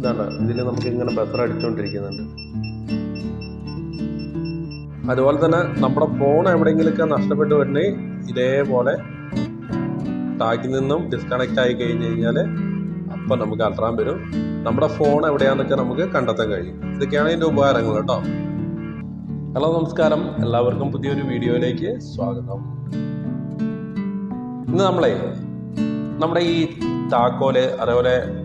ഇതാണ്. ഇതിൽ നമുക്ക് ഇങ്ങനെ ബസർ അടിച്ചുകൊണ്ടിരിക്കുന്നുണ്ട് അതുപോലെ തന്നെ നമ്മുടെ ഫോൺ എവിടെയെങ്കിലുമൊക്കെ നഷ്ടപ്പെട്ടു വരണേ ഇതേപോലെ ടാഗിൽ നിന്നും ഡിസ്കണക്റ്റ് ആയി കഴിഞ്ഞ് കഴിഞ്ഞാൽ അപ്പം നമുക്ക് അൾട്രാൻ വരും. നമ്മുടെ ഫോൺ എവിടെയാണെന്നൊക്കെ നമുക്ക് കണ്ടെത്താൻ കഴിയും. ഇതൊക്കെയാണ് ഇതിന്റെ ഉപകാരങ്ങൾ കേട്ടോ. ഹലോ നമസ്കാരം. എല്ലാവർക്കും പുതിയൊരു വീഡിയോയിലേക്ക് സ്വാഗതം. ഇന്ന് നമ്മളെ നമ്മുടെ ഈ താക്കോൽ അതേപോലെ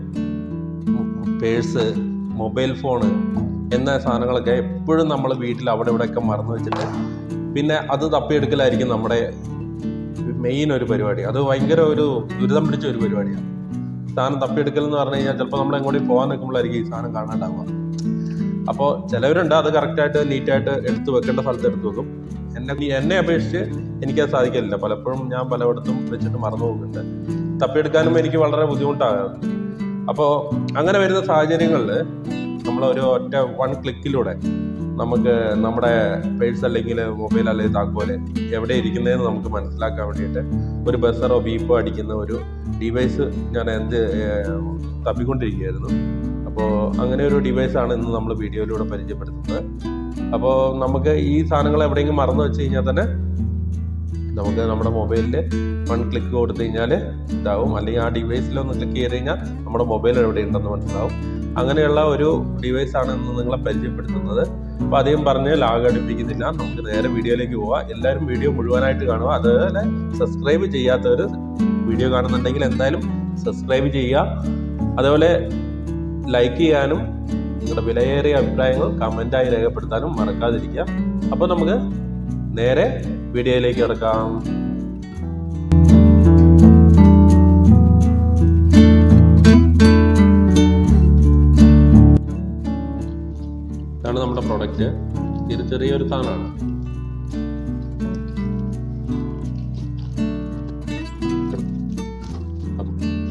പേഴ്സ് മൊബൈൽ ഫോണ് എന്ന സാധനങ്ങളൊക്കെ എപ്പോഴും നമ്മൾ വീട്ടിൽ അവിടെ ഇവിടെയൊക്കെ മറന്നു വെച്ചിട്ട് പിന്നെ അത് തപ്പിയെടുക്കലായിരിക്കും നമ്മുടെ മെയിൻ ഒരു പരിപാടി. അത് ഭയങ്കര ഒരു ദുരിതം പിടിച്ച ഒരു പരിപാടിയാണ്. സാധനം തപ്പിയെടുക്കൽ എന്ന് പറഞ്ഞു കഴിഞ്ഞാൽ ചിലപ്പോൾ നമ്മൾ എങ്ങോട്ടും പോകാൻ നിൽക്കുമ്പോഴായിരിക്കും ഈ സാധനം കാണാണ്ടാവുക. അപ്പോൾ ചിലവരുണ്ട് അത് കറക്റ്റായിട്ട് നീറ്റായിട്ട് എടുത്തു വെക്കേണ്ട സ്ഥലത്ത് എടുത്ത് വെക്കും. എന്നെ എന്നെ അപേക്ഷിച്ച് എനിക്കത് സാധിക്കലില്ല. പലപ്പോഴും ഞാൻ പലയിടത്തും വെച്ചിട്ട് മറന്നു പോകുന്നുണ്ട്. തപ്പിയെടുക്കാനും എനിക്ക് വളരെ ബുദ്ധിമുട്ടാകാറുണ്ട് അപ്പോൾ അങ്ങനെ വരുന്ന സാഹചര്യങ്ങളിൽ നമ്മൾ ഒരു ഒറ്റ വൺ ക്ലിക്കിലൂടെ നമുക്ക് നമ്മുടെ പേഴ്സ് അല്ലെങ്കിൽ മൊബൈൽ അല്ലെങ്കിൽ താക്കോലെ എവിടെ ഇരിക്കുന്നതെന്ന് നമുക്ക് മനസ്സിലാക്കാൻ വേണ്ടിയിട്ട് ഒരു ബസറോ ബീപ്പോ അടിക്കുന്ന ഒരു ഡിവൈസ് ഞാൻ എന്ത് തപ്പിക്കൊണ്ടിരിക്കുകയായിരുന്നു. അപ്പോൾ അങ്ങനെ ഒരു ഡിവൈസ് ആണ് ഇന്ന് നമ്മൾ വീഡിയോയിലൂടെ പരിചയപ്പെടുത്തുന്നത്. അപ്പോൾ നമുക്ക് ഈ സാധനങ്ങൾ എവിടെയെങ്കിലും മറന്നു വെച്ച് കഴിഞ്ഞാൽ തന്നെ നമുക്ക് നമ്മുടെ മൊബൈലിൽ വൺ ക്ലിക്ക് കൊടുത്തു കഴിഞ്ഞാൽ ഇതാവും. അല്ലെങ്കിൽ ആ ഡിവൈസിൽ ഒന്ന് ക്ലിക്ക് ചെയ്ത് കഴിഞ്ഞാൽ നമ്മുടെ മൊബൈൽ എവിടെ ഉണ്ടെന്ന് മനസ്സിലാവും. അങ്ങനെയുള്ള ഒരു ഡിവൈസ് ആണ് ഇന്ന് നിങ്ങളെ പരിചയപ്പെടുത്തുന്നത്. അപ്പോൾ അധികം പറഞ്ഞ് ലാഗ് അടുപ്പിക്കുന്നില്ല. നമുക്ക് നേരെ വീഡിയോയിലേക്ക് പോവാം. എല്ലാവരും വീഡിയോ മുഴുവനായിട്ട് കാണുക. അതുപോലെ സബ്സ്ക്രൈബ് ചെയ്യാത്തവർ വീഡിയോ കാണുന്നുണ്ടെങ്കിൽ എന്തായാലും സബ്സ്ക്രൈബ് ചെയ്യുക. അതുപോലെ ലൈക്ക് ചെയ്യാനും നിങ്ങളുടെ വിലയേറിയ അഭിപ്രായങ്ങൾ കമന്റായി രേഖപ്പെടുത്താനും മറക്കാതിരിക്കുക. അപ്പോൾ നമുക്ക് നേരെ വീഡിയോയിലേക്ക് കിടക്കാം. ഇതാണ് നമ്മുടെ പ്രൊഡക്റ്റ് ഇത് ചെറിയൊരു സാധനമാണ്.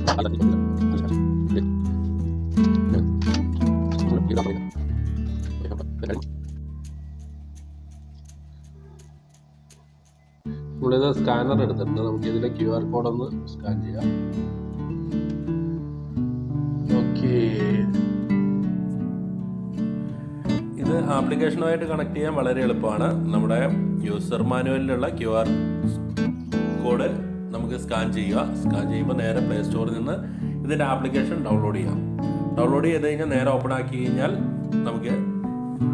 നമ്മളിത് സ്കാനർ എടുത്തിട്ടുണ്ട്. നമുക്ക് ഇതിലെ ക്യു ആർ കോഡ് ഒന്ന് സ്കാൻ ചെയ്യാം. ഇത് ആപ്ലിക്കേഷനുമായിട്ട് കണക്ട് ചെയ്യാൻ വളരെ എളുപ്പമാണ്. നമ്മുടെ യൂസർ മാനുവലിലുള്ള ക്യു ആർ കോഡ് നമുക്ക് സ്കാൻ ചെയ്യുക. സ്കാൻ ചെയ്യുമ്പോൾ നേരെ പ്ലേ സ്റ്റോറിൽ നിന്ന് ഇതിന്റെ ആപ്ലിക്കേഷൻ ഡൗൺലോഡ് ചെയ്യാം. ഡൗൺലോഡ് ചെയ്ത് കഴിഞ്ഞാൽ നേരെ ഓപ്പൺ ആക്കി കഴിഞ്ഞാൽ നമുക്ക്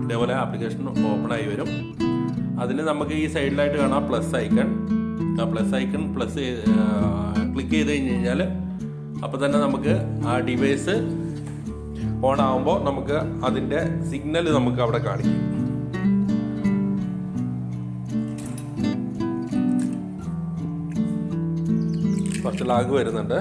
ഇതേപോലെ ആപ്ലിക്കേഷൻ ഓപ്പൺ ആയി വരും. അതിൽ നമുക്ക് ഈ സൈഡിലായിട്ട് കാണാം plus icon plus icon plus click ചെയ്ത് കഴിഞ്ഞ് കഴിഞ്ഞാൽ അപ്പോൾ തന്നെ നമുക്ക് ആ ഡിവൈസ് ഓൺ ആകുമ്പോൾ നമുക്ക് അതിന്റെ സിഗ്നൽ നമുക്ക് അവിടെ കാണിക്കും. കുറച്ച് ലാഗ് വരുന്നുണ്ട്.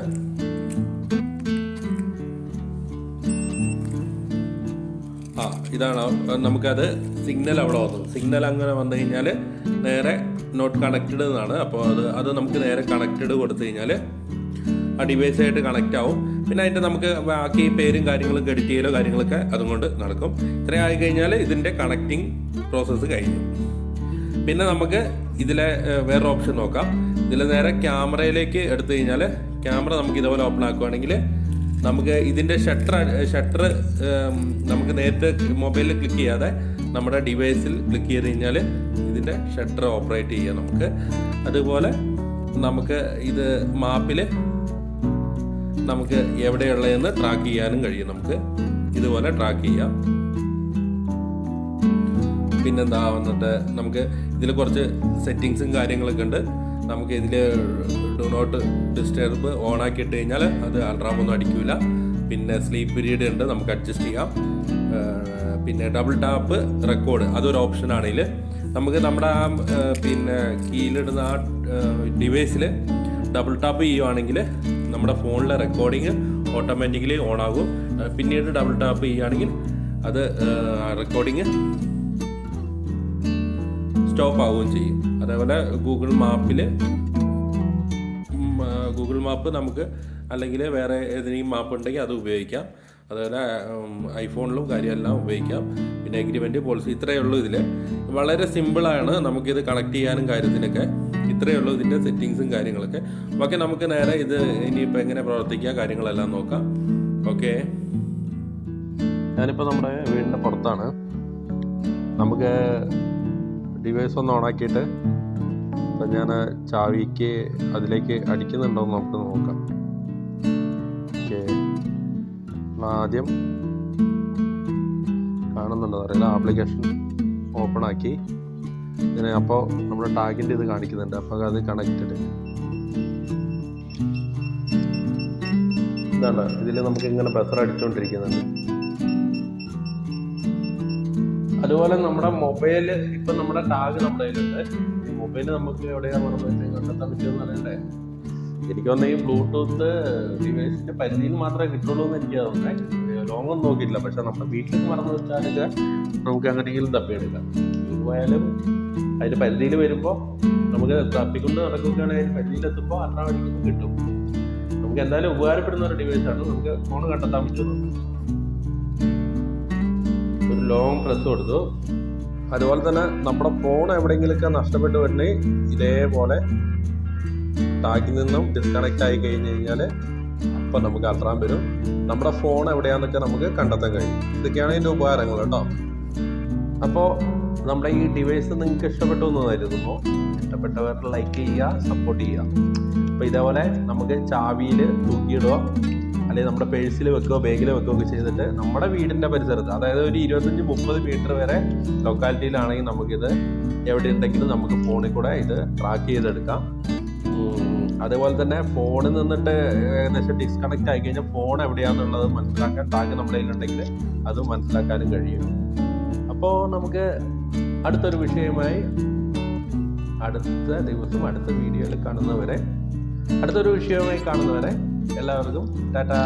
ആ ഇതാണ് നമുക്കത് സിഗ്നൽ അവിടെ വന്നു സിഗ്നൽ അങ്ങനെ വന്നു കഴിഞ്ഞാൽ നേരെ നോട്ട് കണക്റ്റഡ് എന്നാണ്. അപ്പോൾ അത് അത് നമുക്ക് നേരെ കണക്റ്റഡ് കൊടുത്തു കഴിഞ്ഞാൽ ആ ഡിവൈസായിട്ട് കണക്റ്റ് ആവും. പിന്നെ അതിന്റെ നമുക്ക് ബാക്കി പേരും കാര്യങ്ങളും എഡിറ്റ് ചെയ്യലോ കാര്യങ്ങളൊക്കെ അതുകൊണ്ട് നടക്കും. ഇത്രയും ആയി കഴിഞ്ഞാൽ ഇതിന്റെ കണക്റ്റിംഗ് പ്രോസസ്സ് കഴിഞ്ഞു. പിന്നെ നമുക്ക് ഇതിലെ വേറെ ഓപ്ഷൻ നോക്കാം. ഇതിൽ നേരെ ക്യാമറയിലേക്ക് എടുത്തു കഴിഞ്ഞാൽ ക്യാമറ നമുക്ക് ഇതുപോലെ ഓപ്പൺ ആക്കുകയാണെങ്കിൽ നമുക്ക് ഇതിന്റെ ഷട്ടർ ഷട്ടർ നമുക്ക് നേരിട്ട് മൊബൈലിൽ ക്ലിക്ക് ചെയ്യാതെ നമ്മുടെ ഡിവൈസിൽ ക്ലിക്ക് ചെയ്ത് കഴിഞ്ഞാൽ ഇതിന്റെ ഷട്ടർ ഓപ്പറേറ്റ് ചെയ്യാം നമുക്ക്. അതുപോലെ നമുക്ക് ഇത് മാപ്പിൽ നമുക്ക് എവിടെയുള്ളതെന്ന് ട്രാക്ക് ചെയ്യാനും കഴിയും നമുക്ക്. ഇതുപോലെ ട്രാക്ക് ചെയ്യാം. പിന്നെന്താ വന്നിട്ട് നമുക്ക് ഇതിൽ കുറച്ച് സെറ്റിങ്സും കാര്യങ്ങളൊക്കെ ഉണ്ട്. നമുക്ക് ഇതിൽ ഡു നോട്ട് ഡിസ്റ്റർബ് ഓൺ ആക്കി ഇട്ട് കഴിഞ്ഞാൽ അത് അൾട്രാമൊന്നും അടിക്കില്ല പിന്നെ സ്ലീപ്പ് പീരീഡ് ഉണ്ട് നമുക്ക് അഡ്ജസ്റ്റ് ചെയ്യാം. പിന്നെ ഡബിൾ ടാപ്പ് റെക്കോർഡ് അതൊരു ഓപ്ഷൻ ആണെങ്കിൽ നമുക്ക് നമ്മുടെ ആ പിന്നെ കീയിലിടുന്ന ആ ഡിവൈസിൽ ഡബിൾ ടാപ്പ് ചെയ്യുവാണെങ്കിൽ നമ്മുടെ ഫോണിലെ റെക്കോർഡിങ് ഓട്ടോമാറ്റിക്കലി ഓൺ ആകും. പിന്നീട് ഡബിൾ ടാപ്പ് ചെയ്യുകയാണെങ്കിൽ അത് റെക്കോർഡിങ് സ്റ്റോപ്പ് ആവുകയും ചെയ്യും. അതേപോലെ ഗൂഗിൾ മാപ്പിൽ ഗൂഗിൾ മാപ്പ് നമുക്ക് അല്ലെങ്കിൽ വേറെ ഏതെങ്കിലും മാപ്പ് ഉണ്ടെങ്കിൽ അത് ഉപയോഗിക്കാം. അതുപോലെ ഐഫോണിലും കാര്യമെല്ലാം ഉപയോഗിക്കാം. പിന്നെ എഗ്രിമെന്റ് പോളിസി ഇത്രയേ ഉള്ളൂ ഇതിൽ വളരെ സിമ്പിളാണ് നമുക്കിത് കണക്ട് ചെയ്യാനും കാര്യത്തിനൊക്കെ. ഇത്രയേ ഉള്ളൂ ഇതിന്റെ സെറ്റിങ്സും കാര്യങ്ങളൊക്കെ. ഓക്കെ നമുക്ക് നേരെ ഇത് ഇനിയിപ്പോൾ എങ്ങനെ പ്രവർത്തിക്കുക കാര്യങ്ങളെല്ലാം നോക്കാം. ഓക്കെ. ഞാനിപ്പോൾ നമ്മുടെ വീടിന്റെ പുറത്താണ്. നമുക്ക് ഡിവൈസ് ഒന്ന് ഓണാക്കിയിട്ട് ഞാൻ ചാവിക്ക് അതിലേക്ക് അടിക്കുന്നുണ്ടോ എന്ന് നമുക്ക് നോക്കാം. ആദ്യം കാണുന്നുണ്ടോ. അറിയില്ല. ആപ്ലിക്കേഷൻ ഓപ്പൺ ആക്കി. ഇങ്ങനെ അപ്പോൾ നമ്മുടെ ടാഗിന്റെ ഇത് കാണിക്കുന്നുണ്ട്. അപ്പോൾ അത് കണക്റ്റഡ് ഇതാണ്. ഇതിൽ നമുക്ക് ഇങ്ങനെ ബസർ അടിച്ചുകൊണ്ടിരിക്കുന്നുണ്ട് അതുപോലെ നമ്മുടെ മൊബൈൽ ഇപ്പം നമ്മുടെ ടാഗ് നമ്മുടെ കയ്യിലുണ്ട്. ഈ മൊബൈൽ നമുക്ക് എവിടെയാണ് മറന്നു കണ്ടെത്താൻ പറ്റുമെന്ന് അറിയണ്ടേ? എനിക്കൊന്ന് ഈ ബ്ലൂടൂത്ത് ഡിവൈസിന്റെ പരിധിയിൽ മാത്രമേ കിട്ടുള്ളൂ എന്ന് എനിക്ക് തോന്നുന്നത് ലോങ് ഒന്നും നോക്കിയിട്ടില്ല. പക്ഷെ നമ്മുടെ വീട്ടിൽ മറന്നു വെച്ചാലൊക്കെ നമുക്ക് അങ്ങനെയെങ്കിലും തപ്പിയെടുക്കാം പോയാലും അതിന്റെ പരിധിയിൽ വരുമ്പോൾ നമുക്ക് തപ്പിക്കൊണ്ട് നടക്കുകയാണെങ്കിൽ അതിന്റെ പരിധിയിലെത്തുമ്പോൾ അത്ര വഴിക്കൊന്നും കിട്ടും. നമുക്ക് എന്തായാലും ഉപകാരപ്പെടുന്ന ഒരു ഡിവൈസ് ആണ്. നമുക്ക് ഫോൺ കണ്ടെത്താൻ പറ്റുന്നത് ഒരു ലോങ് പ്രസ് കൊടുത്തു. അതുപോലെ തന്നെ നമ്മുടെ ഫോൺ എവിടെയെങ്കിലുമൊക്കെ നഷ്ടപ്പെട്ടു വരണേ ഇതേപോലെ ടാഗിൽ നിന്നും ഡിസ്കണക്ട് ആയി കഴിഞ്ഞ് കഴിഞ്ഞാൽ അപ്പം നമുക്ക് അത്രാൻ വരും. നമ്മുടെ ഫോൺ എവിടെയാണെന്നൊക്കെ നമുക്ക് കണ്ടെത്താൻ കഴിയും. ഇതൊക്കെയാണ് ഇതിന്റെ ഉപകാരങ്ങൾ കേട്ടോ. അപ്പോൾ നമ്മുടെ ഈ ഡിവൈസ് നിങ്ങൾക്ക് ഇഷ്ടപ്പെട്ടു എന്ന് കരുതുന്നു. ഇഷ്ടപ്പെട്ടവർ ലൈക്ക് ചെയ്യുക സപ്പോർട്ട് ചെയ്യുക. അപ്പോൾ ഇതേപോലെ നമുക്ക് ചാവിയിൽ തൂക്കിയിടുക അല്ലെങ്കിൽ നമ്മുടെ പേഴ്സിൽ വെക്കുകയോ ബാഗിൽ വെക്കുകയോ ഒക്കെ ചെയ്തിട്ട് നമ്മുടെ വീടിന്റെ പരിസരത്ത് അതായത് ഒരു ഇരുപത്തഞ്ച് മുപ്പത് മീറ്റർ വരെ ലൊക്കാലിറ്റിയിലാണെങ്കിൽ നമുക്കിത് എവിടെ ഉണ്ടെങ്കിലും നമുക്ക് ഫോണിൽ കൂടെ ഇത് ട്രാക്ക് ചെയ്തെടുക്കാം. അതുപോലെ തന്നെ ഫോണിൽ നിന്നിട്ട് ഏകദേശം ഡിസ്കണക്ട് ആയി കഴിഞ്ഞാൽ ഫോൺ എവിടെയാണെന്നുള്ളത് മനസ്സിലാക്കാൻ ടാഗ് നമ്മുടെ കയ്യിലുണ്ടെങ്കിൽ അത് മനസ്സിലാക്കാനും കഴിയും. അപ്പോൾ നമുക്ക് അടുത്തൊരു വിഷയമായി അടുത്ത ദിവസം അടുത്ത വീഡിയോയിൽ കാണുന്നവരെ അടുത്തൊരു വിഷയമായി കാണുന്നവരെ എല്ലാവർക്കും ടാറ്റാ.